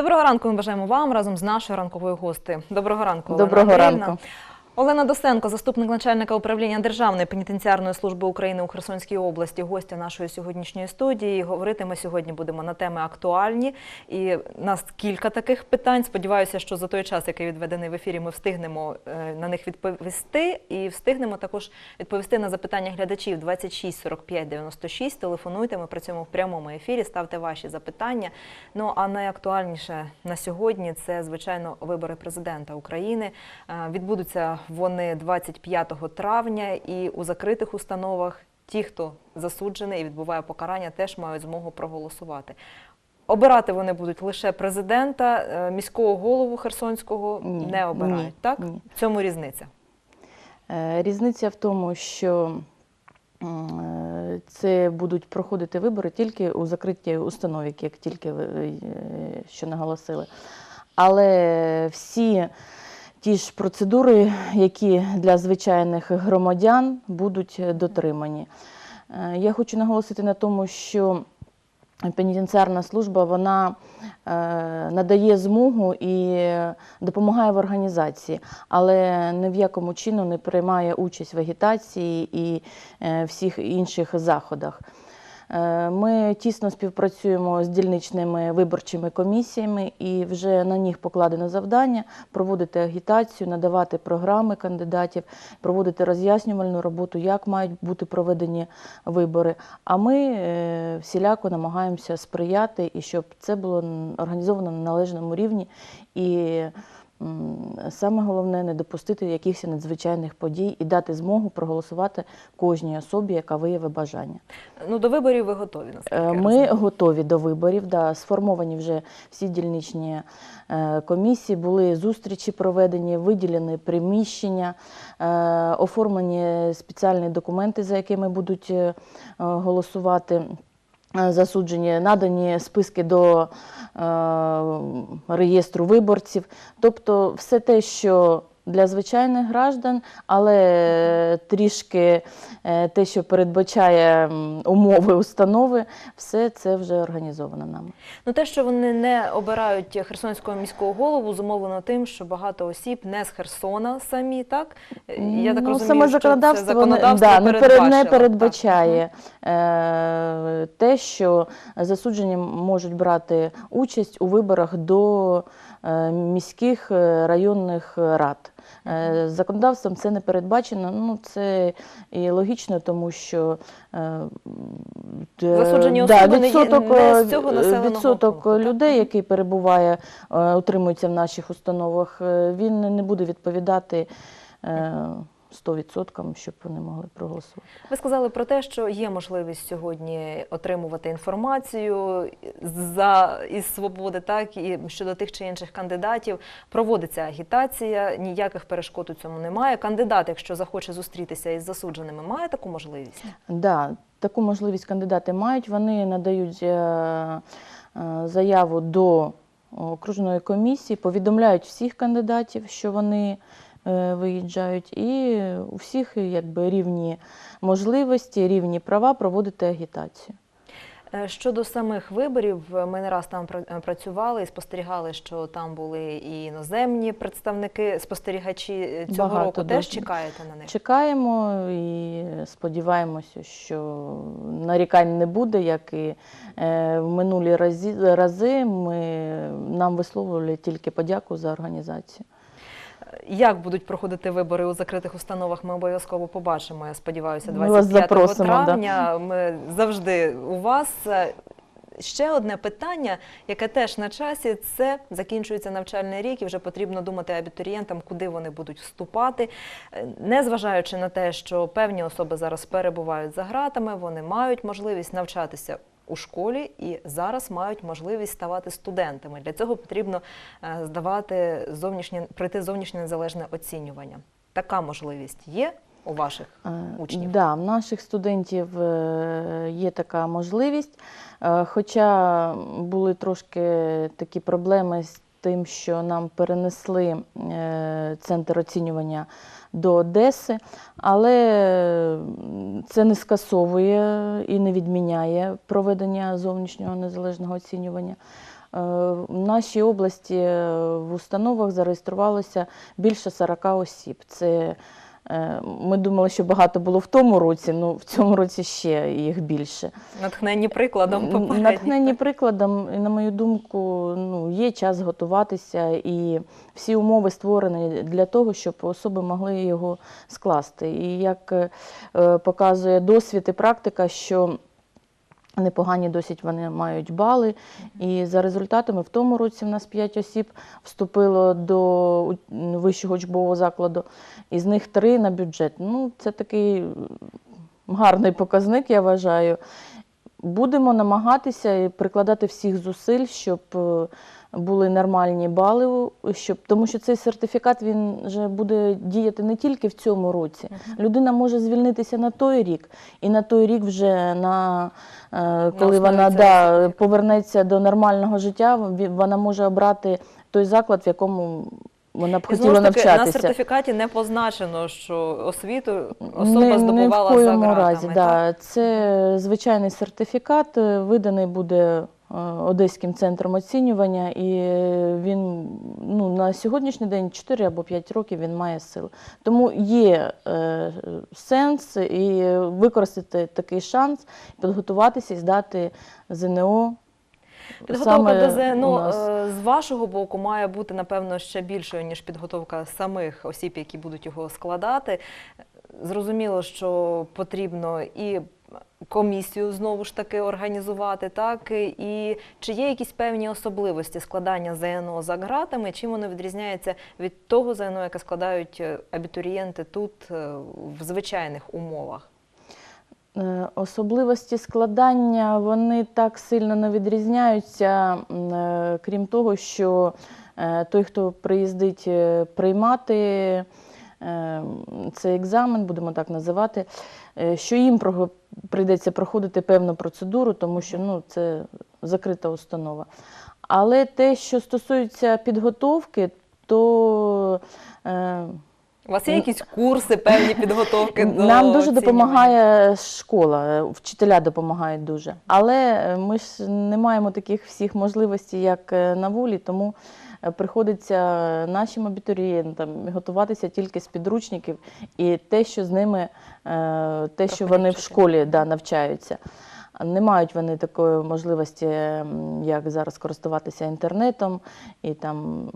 Доброго ранку ми бажаємо вам разом з нашою ранковою гостею. Доброго ранку. Доброго Олена ранку. Олена Досенко, заступник начальника управління Державної пенітенціарної служби України у Херсонській області, гостя нашої сьогоднішньої студії. Говорити ми сьогодні будемо на теми актуальні. І нас кілька таких питань. Сподіваюся, що за той час, який відведений в ефірі, ми встигнемо е, на них відповісти. І встигнемо також відповісти на запитання глядачів 26 45 96. Телефонуйте. Ми працюємо в прямому ефірі. Ставте ваші запитання. Ну а найактуальніше на сьогодні це звичайно вибори президента України. Е, Відбудуться вони 25 травня, і у закритих установах ті, хто засуджений і відбуває покарання, теж мають змогу проголосувати. Обирати вони будуть лише президента, е, міського голову Херсонського Ні, не обирають. ні, так ні. в цьому різниця. Е, Різниця в тому, що е, це будуть проходити вибори тільки у закритій установі, як тільки ви що наголосили. Але всі ті ж процедури, які для звичайних громадян будуть дотримані. Е, Я хочу наголосити на тому, що пенітенціарна служба вона е, надає змогу і допомагає в організації, але ні в якому чину не приймає участь в агітації і е, всіх інших заходах. Е, Ми тісно співпрацюємо з дільничними виборчими комісіями, і вже на них покладено завдання проводити агітацію, надавати програми кандидатів, проводити роз'яснювальну роботу, як мають бути проведені вибори. А ми е, всіляко намагаємося сприяти і щоб це було організовано на належному рівні. І саме головне не допустити якихось надзвичайних подій і дати змогу проголосувати кожній особі, яка виявить бажання. Ну до виборів ви готові наскільки Е, Ми готові до виборів. Да, сформовані вже всі дільничні е, комісії, були зустрічі проведені, виділені приміщення, е, оформлені спеціальні документи, за якими будуть голосувати. Е, Засуджені, надані списки до е, реєстру виборців. Тобто все те, що для звичайних граждан, але трішки е, те, що передбачає умови установи, все це вже організовано нами. Ну, те, що вони не обирають Херсонського міського голову, зумовлено тим, що багато осіб не з Херсона самі, так? Е, Я так ну, розумію, саме що це законодавство, не- законодавство да, не, перед- передбачило, не передбачає е, те, що засуджені можуть брати участь у виборах до е, міських е, районних рад. Е, Законодавством це не передбачено. Ну це і логічно, тому що е, д- особи не відсоток, не з цього населеного відсоток пункту, людей, який перебуває, е, утримується в наших установах, е, він не буде відповідати. Е, 100%, щоб вони могли проголосувати. Ви сказали про те, що є можливість сьогодні отримувати інформацію за із свободи, так і щодо тих чи інших кандидатів. Проводиться агітація, ніяких перешкод у цьому немає. Кандидат, якщо захоче зустрітися із засудженими, має таку можливість. Да, таку можливість кандидати мають. Вони надають е, е, заяву до окружної комісії, повідомляють всіх кандидатів, що вони виїжджають, і у всіх якби рівні можливості, рівні права проводити агітацію. Е, Щодо самих виборів, е, ми не раз там е, працювали і спостерігали, що там були і іноземні представники, спостерігачі е, цього Багато року. Теж чекаєте на них? Чекаємо і сподіваємося, що нарікань не буде, як і е, в минулі рази. Ми, нам висловлювали тільки подяку за організацію. Як будуть проходити вибори у закритих установах, ми обов'язково побачимо. Я сподіваюся, Ми вас 25 запросимо, да. травня. Ми завжди у вас. Ще одне питання, яке теж на часі, це закінчується навчальний рік, і вже потрібно думати абітурієнтам, куди вони будуть вступати. Незважаючи на те, що певні особи зараз перебувають за гратами, вони мають можливість навчатися у школі і зараз мають можливість ставати студентами. Для цього потрібно е, здавати зовнішнє пройти зовнішнє незалежне оцінювання. Така можливість є у ваших Е, учнів? Да, в наших студентів е, є така можливість. Хоча були трошки такі проблеми з тим, що нам перенесли центр оцінювання до Одеси, але це не скасовує і не відміняє проведення зовнішнього незалежного оцінювання. в нашій області е, в установах зареєструвалося більше 40 осіб. Це е, ми думали, що багато було в тому році, але в цьому році ще їх більше. Натхнені прикладом попередні. натхнені прикладом, і, на мою думку, ну, є час готуватися, і всі умови створені для того, щоб особи могли його скласти. І як е, показує досвід і практика, що непогані досить вони мають бали. І за результатами в тому році в нас 5 осіб вступило до вищого учбового закладу, із них 3 на бюджет. Ну, це такий гарний показник, я вважаю. Будемо намагатися і прикладати всіх зусиль, щоб е, були нормальні бали, щоб, тому що цей сертифікат він вже буде діяти не тільки в цьому році. Людина може звільнитися на той рік, і на той рік вже на е, коли вона да, повернеться до нормального життя, вона може обрати той заклад, в якому вона б хотіла таки, на сертифікаті не позначено, що освіту особа не здобувала в за ґратами. разі. так? Да. Це звичайний сертифікат, виданий буде Одеським центром оцінювання, і е, він ну, на сьогоднішній день 4 або 5 років він має силу. Тому є е, сенс і використати такий шанс, підготуватися і здати ЗНО. Підготовка саме до ЗНО е, з вашого боку має бути напевно ще більшою ніж підготовка самих осіб, які будуть його складати. Зрозуміло, що потрібно і комісію знову ж таки організувати, так і чи є якісь певні особливості складання ЗНО за ґратами, чим воно відрізняється від того ЗНО, яке складають е, абітурієнти тут е, в звичайних умовах? Е, Особливості складання вони так сильно не відрізняються, крім того, що той, хто приїздить приймати цей екзамен, будемо так називати, е, що їм прийдеться проходити певну процедуру, тому що ну, це закрита установа. Але те, що стосується підготовки, то е, У вас є якісь курси, певні підготовки до нам дуже допомагає школа, е, вчителя допомагають дуже. Але е, ми ж не маємо таких всіх можливостей, як на волі, тому приходиться нашим абітурієнтам готуватися тільки з підручників і те, що з ними, е, те, що вони в школі да, навчаються. Не мають вони такої можливості, як зараз користуватися інтернетом і там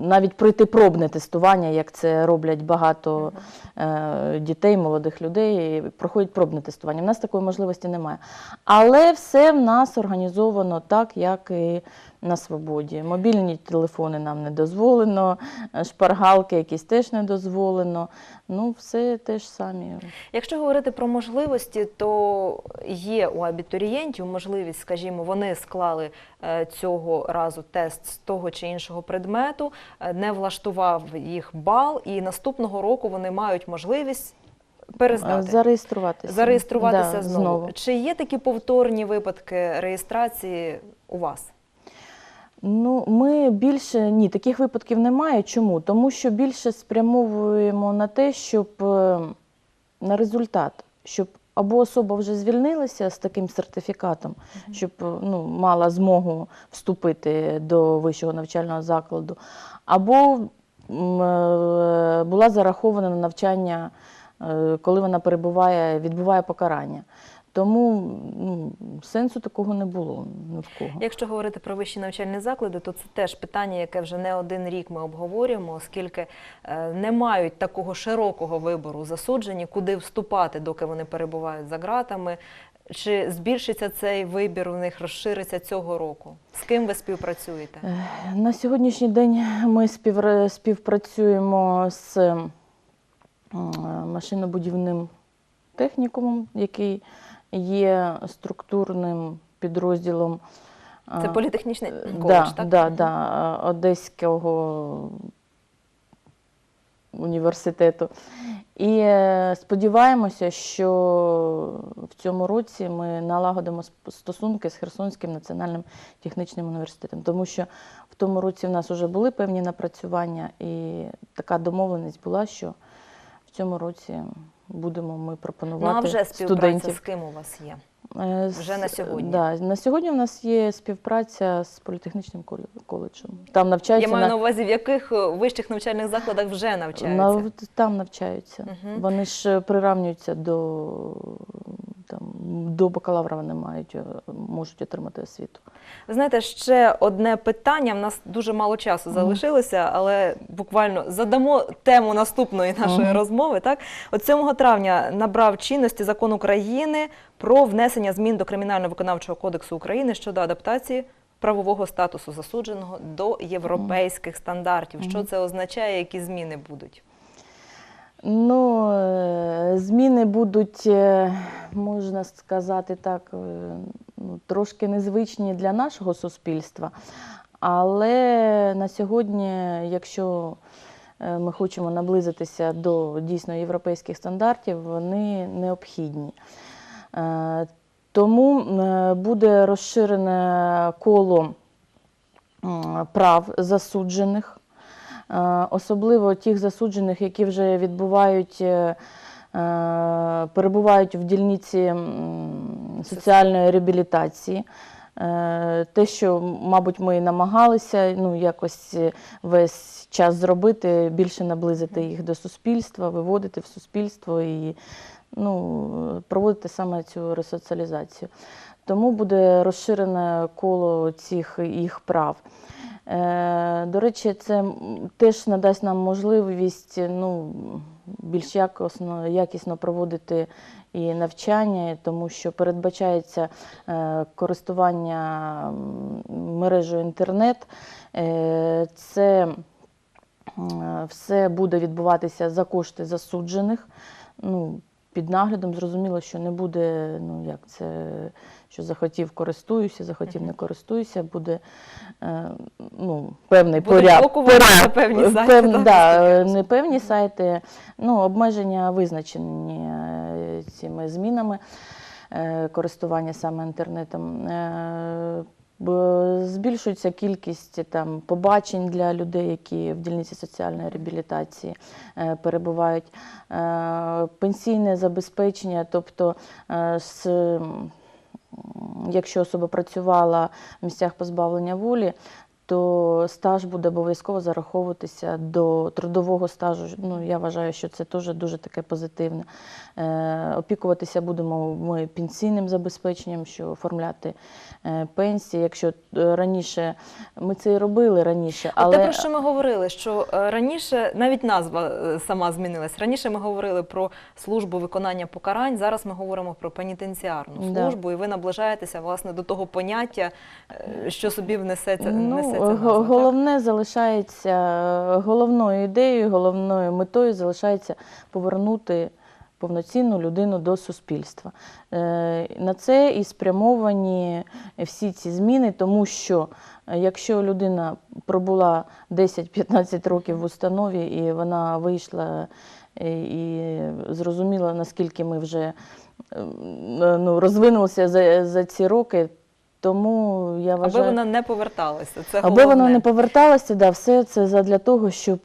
навіть пройти пробне тестування, як це роблять багато е, дітей, молодих людей, і проходять пробне тестування. У нас такої можливості немає. Але все в нас організовано так, як і на свободі. Мобільні телефони нам не дозволено, е, шпаргалки якісь теж не дозволено. Ну, все теж самі. Якщо говорити про можливості, то є у абітурієнтів можливість, скажімо, вони склали е, цього разу тест з того чи іншого предмету, е, не влаштував їх бал, і наступного року вони мають можливість перездати. Зареєструватися. Зареєструватися Да, знову. Чи є такі повторні випадки реєстрації у вас? Ну, ми більше ні, таких випадків немає. Чому? Тому що більше спрямовуємо на те, щоб е, на результат, щоб або особа вже звільнилася з таким сертифікатом, щоб е, ну, мала змогу вступити до вищого навчального закладу, або е, була зарахована на навчання, коли вона перебуває, відбуває покарання. Тому ну, сенсу такого не було ні в кого. Якщо говорити про вищі навчальні заклади, то це теж питання, яке вже не один рік ми обговорюємо, оскільки е, не мають такого широкого вибору засуджені, куди вступати, доки вони перебувають за ґратами. Чи збільшиться цей вибір у них, розшириться цього року? З ким ви співпрацюєте? Е, На сьогоднішній день ми співпрацюємо з машинобудівним технікумом, який є структурним підрозділом. Це політехнічний е, коледж, да, так? Да, да, Одеського університету. І е, сподіваємося, що в цьому році ми налагодимо стосунки з Херсонським національним технічним університетом, тому що в тому році в нас вже були певні напрацювання, і така домовленість була, що в цьому році будемо ми пропонувати Ну а вже співпраця студентів. з ким у вас є? Е, Вже на сьогодні? Да, на сьогодні в нас є співпраця з політехнічним коле- коледжем. Там Я маю на увазі, в яких е, вищих навчальних закладах вже навчаються. на- там навчаються. Угу. Вони ж е, приравнюються до там до бакалавра вони мають е, можуть отримати освіту. Ви знаєте, ще одне питання. В нас дуже мало часу залишилося, але буквально задамо тему наступної нашої Мгм. розмови. Так, от 7 травня набрав чинності закон України про внесення змін до Кримінально-виконавчого кодексу України щодо адаптації правового статусу засудженого до європейських стандартів. Що це означає, які зміни будуть? Ну, е, зміни будуть, е, можна сказати так, е, ну, трошки незвичні для нашого суспільства. Але на сьогодні, якщо ми хочемо наблизитися до дійсно європейських стандартів, вони необхідні. Тому буде розширене коло прав засуджених. Е, особливо тих засуджених, які вже відбувають, е, е, перебувають в дільниці соціальної реабілітації. Те, що, мабуть, ми намагалися ну, якось весь час зробити, більше наблизити їх до суспільства, виводити в суспільство і ну, проводити саме цю ресоціалізацію. Тому буде розширене коло цих їх прав. Е, До речі, це теж надасть нам можливість ну, більш якісно, якісно проводити і навчання, тому що передбачається е, користування мережею інтернет. Е, Це все буде відбуватися за кошти засуджених. Ну, під наглядом зрозуміло, що не буде, ну як це, що захотів користуюся, захотів не користуюся, буде е, ну, певний Будуть поряд. на певні сайти, пев- так, да, е, не певні сайти, ну, обмеження визначені е, цими змінами е, користування саме інтернетом. Е, Збільшується кількість там, побачень для людей, які в дільниці соціальної реабілітації е, перебувають. Е, Пенсійне забезпечення, тобто е, з, якщо особа працювала в місцях позбавлення волі, то стаж буде обов'язково зараховуватися до трудового стажу. Ну, я вважаю, що це теж дуже таке позитивне. Е, опікуватися будемо ми пенсійним забезпеченням, що оформляти е, пенсії. Якщо е, раніше ми це і робили раніше, Але... Те, про що ми говорили, що е, раніше навіть назва сама змінилась. Раніше ми говорили про службу виконання покарань. Зараз ми говоримо про пенітенціарну Да. службу, і ви наближаєтеся власне до того поняття, що собі внесеться, Ну, несеться назва. так? головне залишається головною ідеєю, головною метою залишається повернути повноцінну людину до суспільства. Е, На це і спрямовані всі ці зміни, тому що е, якщо людина пробула 10-15 років в установі і вона вийшла е, і зрозуміла, наскільки ми вже е, ну, розвинулися за, за ці роки. Тому я вважаю, Аби вона не поверталася. Це Аби головне. вона не поверталася, да, все це задля того, щоб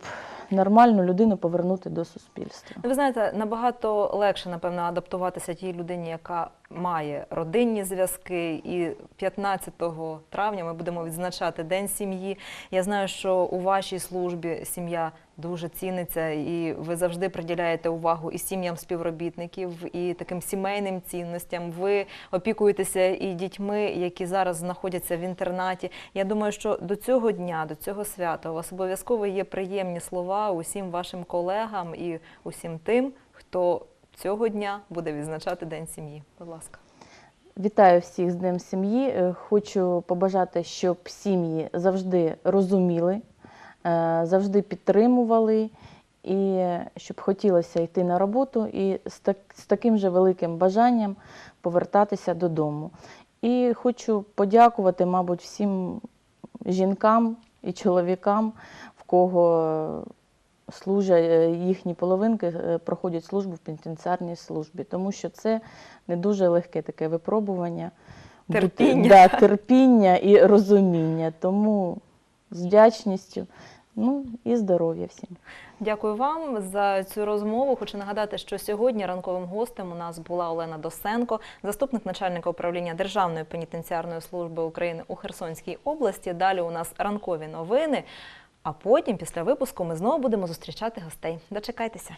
нормальну людину повернути до суспільства. Ви знаєте, набагато легше, напевно, адаптуватися тій людині, яка має родинні зв'язки. І 15 травня ми будемо відзначати День сім'ї. Я знаю, що у вашій службі сім'я дуже ціниться, і ви завжди приділяєте увагу і сім'ям співробітників, і таким сімейним цінностям. Ви опікуєтеся і дітьми, які зараз знаходяться в інтернаті. Я думаю, що до цього дня, до цього свята у вас обов'язково є приємні слова усім вашим колегам і усім тим, хто цього дня буде відзначати День сім'ї. Будь ласка. Вітаю всіх з Днем сім'ї. Е, Хочу побажати, щоб сім'ї завжди розуміли, е, завжди підтримували, і щоб хотілося йти на роботу і з, так, з таким же великим бажанням повертатися додому. І хочу подякувати, мабуть, всім жінкам і чоловікам, в кого служать е, їхні половинки, е, проходять службу в пенітенціарній службі, тому що це не дуже легке таке випробування. Терпіння. да, терпіння і розуміння. Тому з вдячністю Ну і здоров'я всім. Дякую вам за цю розмову. Хочу нагадати, що сьогодні ранковим гостем у нас була Олена Досенко, заступник начальника управління Державної пенітенціарної служби України у Херсонській області. Далі у нас ранкові новини. А потім, після випуску, ми знову будемо зустрічати гостей. Дочекайтеся.